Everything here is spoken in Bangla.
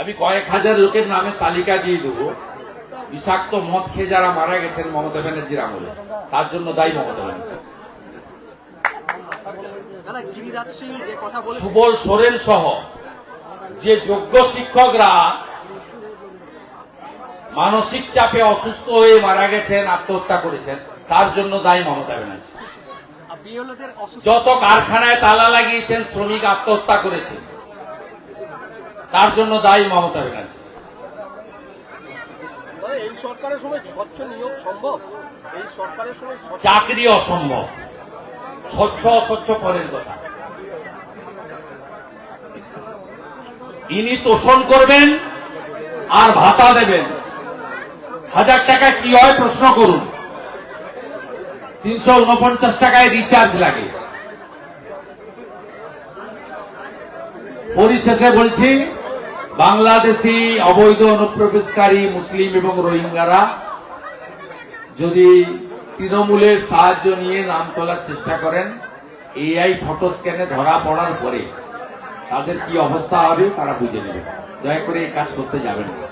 আমি কয়েক হাজার লোকের নামে তালিকা দিয়ে দেবো বিষাক্ত মদ খেয়ে যারা মারা গেছেন মমতা ব্যানার্জির আমলে তার জন্য দায়ী মমতা ব্যানার্জি সুবল সোরেন সহ যে যোগ্য শিক্ষকরা মানসিক চাপে অসুস্থ হয়ে মারা গেছেন আত্মহত্যা করেছেন তার জন্য দায়ী মমতা ব্যানার্জি। যত কারখানায় তালা লাগিয়েছেন শ্রমিক আত্মহত্যা করেছেন। তার জন্য দায়ী মমতা ব্যানার্জি। এই সরকারের সময় স্বচ্ছ নিয়োগ সম্ভব? এই সরকারের সময় চাকরি অসম্ভব। স্বচ্ছ অস্বচ্ছ পরের কথা। ইনি তোষণ করবেন আর ভাতা দেবেন। হাজার টাকা কি হয় প্রশ্ন করুন। তিনশো উনপঞ্চাশ টাকায় রিচার্জ লাগে। পরিশেষে বলছি বাংলাদেশি অবৈধ অনুপ্রবেশকারী মুসলিম এবং রোহিঙ্গারা যদি তৃণমূলের সাহায্য নিয়ে নাম তোলার চেষ্টা করেন এআই ফটো স্ক্যানে ধরা পড়ার পরে তাদের কি অবস্থা হবে তারা বুঝে নেবে। দয়া করে এই কাজ করতে যাবেন না।